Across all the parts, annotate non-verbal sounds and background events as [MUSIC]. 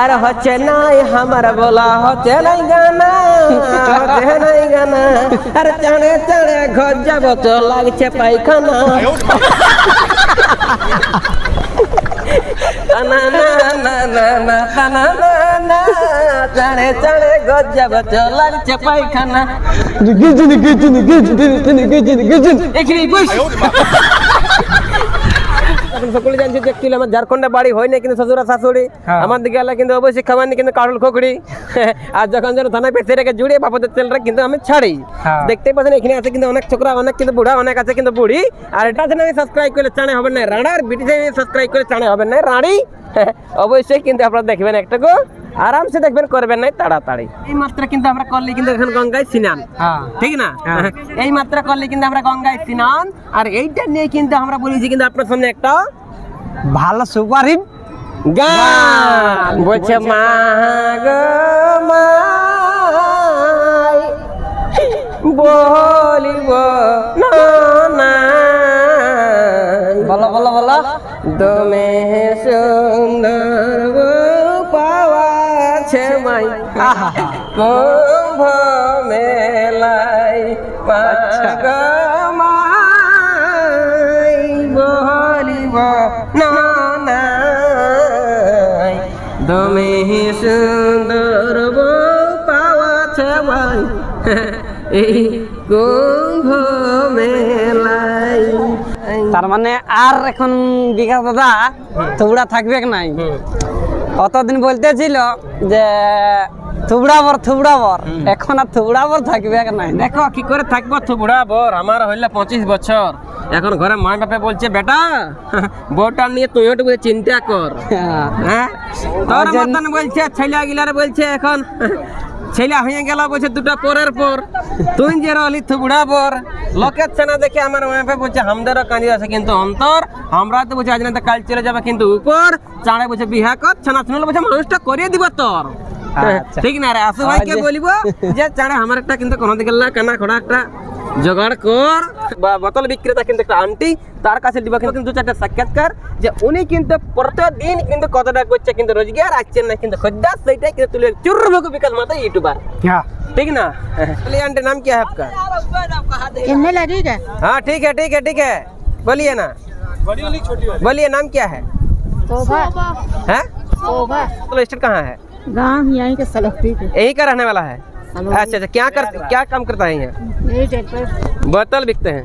আর হচ্ছে নাই আমার বলা হচ্ছে নাই গানা হচ্ছে নাই গানা চড়ে ঘর যাব লাগছে পায়খানা চাড়ে চাড়ে তো লাগছে পায়খানা গিজনি গিজনি গিজনি গিজনি গিজনি গিজনি এখানে বস এখন সকলে জানছে যে আমার ঝাড়খণ্ডে বাড়ি হয় না কিন্তু শ্বশুরা শাশুড়ি। হ্যাঁ। আমার দিকে কিন্তু অবশ্যই কিন্তু খোকড়ি। [LAUGHS] আর যখন যেন থানায় পেছে রেখে জুড়ে বাপদের তেলটা কিন্তু আমি ছাড়ি। দেখতে দেখতেই পাচ্ছেন এখানে আছে কিন্তু অনেক ছোকরা অনেক কিন্তু বুড়া অনেক আছে কিন্তু বুড়ি। আর এটা যেন আমি সাবস্ক্রাইব করলে চানে হবে না বিটি সাবস্ক্রাইব করে চানে হবে না রাড়ি [LAUGHS] অবশ্যই কিন্তু আপনারা দেখবেন একটাকু আরামসে দেখবেন করবেন নাই তাড়াতাড়ি। এই মাত্র কিন্তু আমরা করলে কিন্তু এখন গঙ্গায় স্নান। হ্যাঁ। ঠিক না? হ্যাঁ। এই মাত্রা করলে কিন্তু আমরা গঙ্গায় স্নান আর এইটা নিয়ে কিন্তু আমরা বলেছি কিন্তু আপনার সামনে একটা ভালো সুপার হিট গান। বলছে মা গো মাই বলিব না না বলো বলো বলো। দমে পাওয়াছে কুম্ভ মেলাই মাই বলিব নাই দমে সুন্দর পাওয়াছে এই কুম্ভ মেলাই তার মানে আর এখন বিকাশ দাদা থুবড়া থাকবে নাই? অতদিন বলতেছিল যে থুবড়াবর থুবড়াবর। এখন আর থুবড়াবর থাকবে নাই। দেখো কি করে থাকব থুবড়াবর বর আমার হইলে পঁচিশ বছর। এখন ঘরে মা বাপে বলছে বেটা বউটা নিয়ে তুই একটু চিন্তা কর। হ্যাঁ। তোর মতন বলছে ছেলে গিলার বলছে এখন ছেলে হয়ে গেল বলছে দুটা পরের পর। তুই যে রলি বুড়া পর। লোকের ছেনা দেখে আমার মা বলছে আমাদেরও কাঁদি আছে কিন্তু অন্তর আমরা তো বলছি আজ না কাল চলে যাবে কিন্তু উপর। চাঁড়ে বলছে বিহা কর ছানা শুনলে বলছে মানুষটা করিয়ে দিব তোর। আচ্ছা। ঠিক না রে? আসু ভাইকে যে- বলিব যে চাঁড়ে আমার একটা কিন্তু কোনো দিকে কানা খোড়া একটা জোগাড় কর বা বোতল বিক্রেতা কিন্তু একটা আন্টি তার কাছে দিব কিন্তু দু চারটা সাক্ষাৎকার যে উনি কিন্তু প্রতিদিন কিন্তু কতটা করছে কিন্তু রোজগার আসছেন না কিন্তু খদ্দার সেইটাই কিন্তু তুলে চুরবুকু বিকাশ মাতা ইউটিউবার হ্যাঁ ठीक ना चलिए आंटी नाम क्या है आपका कितने लगेगा हाँ ठीक है ठीक है ठीक है बोलिए ना बोलिए नाम क्या है शोभा हैं शोभा तो स्टेट कहाँ है गाँव यहीं के सलखती के यही का रहने वाला है अच्छा अच्छा क्या कर क्या काम करता है यहाँ? बोतल बिकते हैं।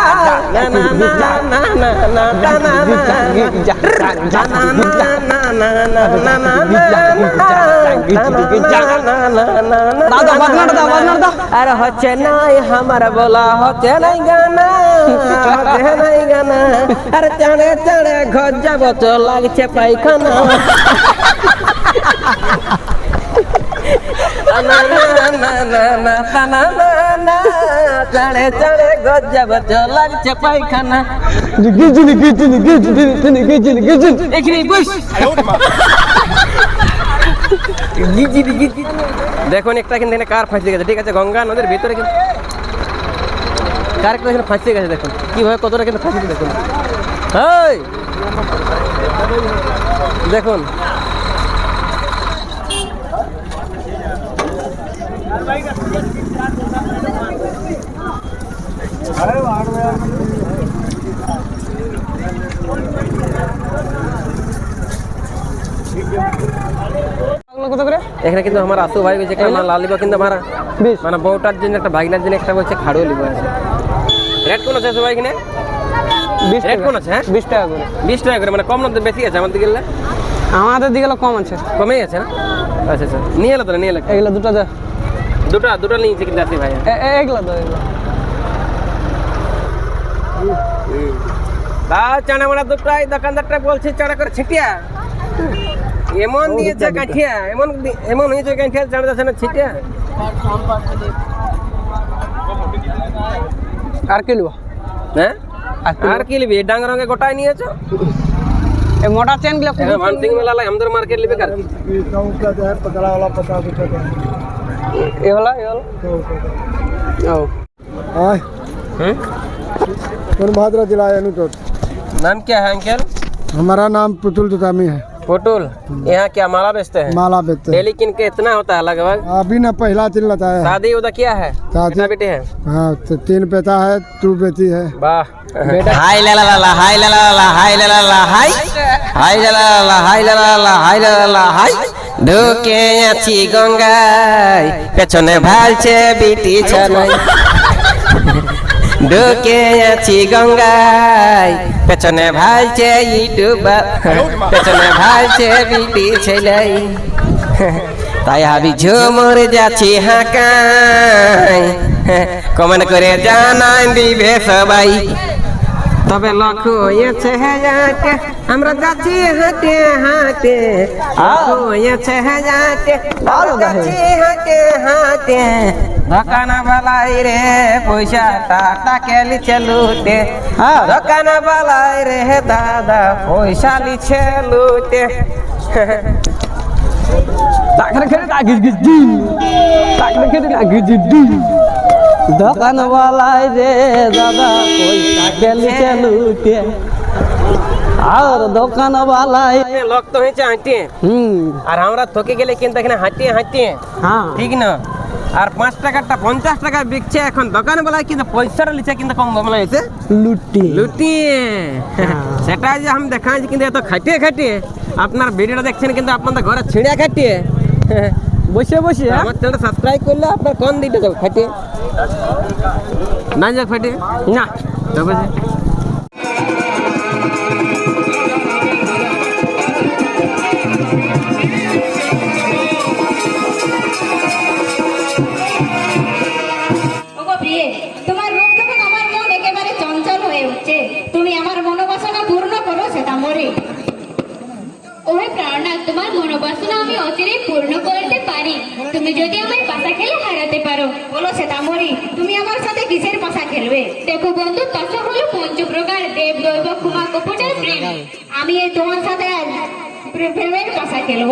দাদা বাজনাটা দাও বাজনাটা দাও আর হচ্ছে নাই আমার বলা হচ্ছে নাই গানা হচ্ছে নাই গানা আর চাড়ে চাড়ে ঘর যাব তো লাগছে পায়খানা দেখুন, একটা কিন্তু কার ফাঁসে গেছে ঠিক আছে? গঙ্গা নদীর ভিতরে কিন্তু কার একটা এখানে ফাঁসে গেছে দেখুন। কীভাবে কতটা কিন্তু ফাঁসিতে দেখুন। দেখুন কত করে এখানে কিন্তু আমার আসু ভাই বলছে আমার লাল লিবা কিন্তু আমার মানে বউটার জন্য একটা ভাগিনার জন্য একটা বলছে খাড়ো লিবা। আছে রেট কোন আছে সবাই এখানে? বিশ রেট কোন আছে হ্যাঁ? বিশ টাকা করে। বিশ টাকা করে মানে কম না তো বেশি আছে আমাদের গেলে? আমাদের দিকে কম আছে। কমেই আছে না? আচ্ছা আচ্ছা। নিয়ে এলো তো নিয়ে এলো। এগুলো দুটো দে। দুটো দুটো নিয়েছি কিন্তু আসি ভাই এগুলো দাও এগুলো তা চানা মানা দুটোই দোকানদারটা বলছি চানা করে ছিটিয়া এমন দিয়েছে কাঠিয়া এমন এমন হয়েছে কাঠিয়া জানা যাচ্ছে না ছিটিয়া আর কি লিবা হ্যাঁ আর কি লিবি ডাং রঙে গোটায় নিয়েছো ए मोटा चैन के लगता है हंटिंग में लाला हमदर मार्केट लिबे कर ये काउंट का है पकड़ा वाला 50 रुपए का ये हम्म? जिला तो? नाम क्या है अंकल? हमारा नाम पुतुल दुतामी है। पुतुल? यहाँ क्या माला बेचते हैं? माला बेचते हैं। डेली किन के इतना होता है लगभग? अभी ना पहला दिन लता है। शादी उदा क्या है? शादी बेटे हैं? हाँ तो तीन बेटा है तू बेटी है। वाह। हाय ला ला ला हाय ला ला ला हाय ला ला ला हाय। हाय ला ला ला हाय ला ला ला हाय ला ला ला हाय। ঢুকে আছি গঙ্গায়, পেছনে ভালছে বিটি ছানাই। ঢুকে আছি গঙ্গায়, পেছনে ভালছে ইউটিউব পেছনে ভালছে বিটি ছেলাই। তাই আমি ঝুমুর যাচ্ছি হাঁকাই, কমেন্ট করে জানাই দিবে সবাই। তবে লক্ষ্য এসে যাকে আমরা যাচ্ছি হাঁটে হাঁটে লক্ষ্য এসে যাকে আমরা যাচ্ছি হাঁটে হাঁটে দোকান বালাই রে পয়সা টাকা লিছে লুটে হ্যাঁ। দোকান বালাই রে দাদা পয়সা লিছে লুটে টাকার খেতে টাকিস গিস দিন টাকার খেতে টাকিস দিন দোকান দোকানওয়ালাই রে দাদা পয়সা খেলছে লুটে। আর দোকানওয়ালায় লোক তো হয়েছে হাঁটে হুম। আর আমরা থকে গেলে কিন্তু এখানে হাঁটে হাঁটে হ্যাঁ। ঠিক না? আর পাঁচ টাকাটা পঞ্চাশ টাকা বিকছে এখন। দোকান বেলায় কিন্তু পয়সাটা লিচে কিন্তু কম দামে হয়েছে লুটি লুটি হ্যাঁ। সেটা যে আমি দেখা কিন্তু এত খাটিয়ে খাটিয়ে। আপনার ভিডিওটা দেখছেন কিন্তু আপনাদের ঘরে ছিঁড়ে খাটিয়ে। বসে বসে আমার চ্যানেলটা সাবস্ক্রাইব করলে আপনার কোন দিকটা যাবে খাটিয়ে না যাক খাটিয়ে না তবে ওগো প্রিয়ে তোমার রূপ আমার মন একেবারে চঞ্চল হয়ে উঠছে। তুমি আমার মনোবাসনা পূর্ণ করো সেটা মরে। ওহে তোমার মনোবাসনা আমি অচিরেই পূর্ণ করতে পারি। তুমি যদি আমার পাশা খেলে হারাতে পারো। বলো সেতামরি তুমি আমার সাথে কিসের পাশা খেলবে? দেখো বন্ধু, পাশা হলো পঞ্চপ্রকার দেব, দৈব কুমার কপুটের প্রেম। আমি এই তোমার সাথে প্রেমের পাশা খেলব।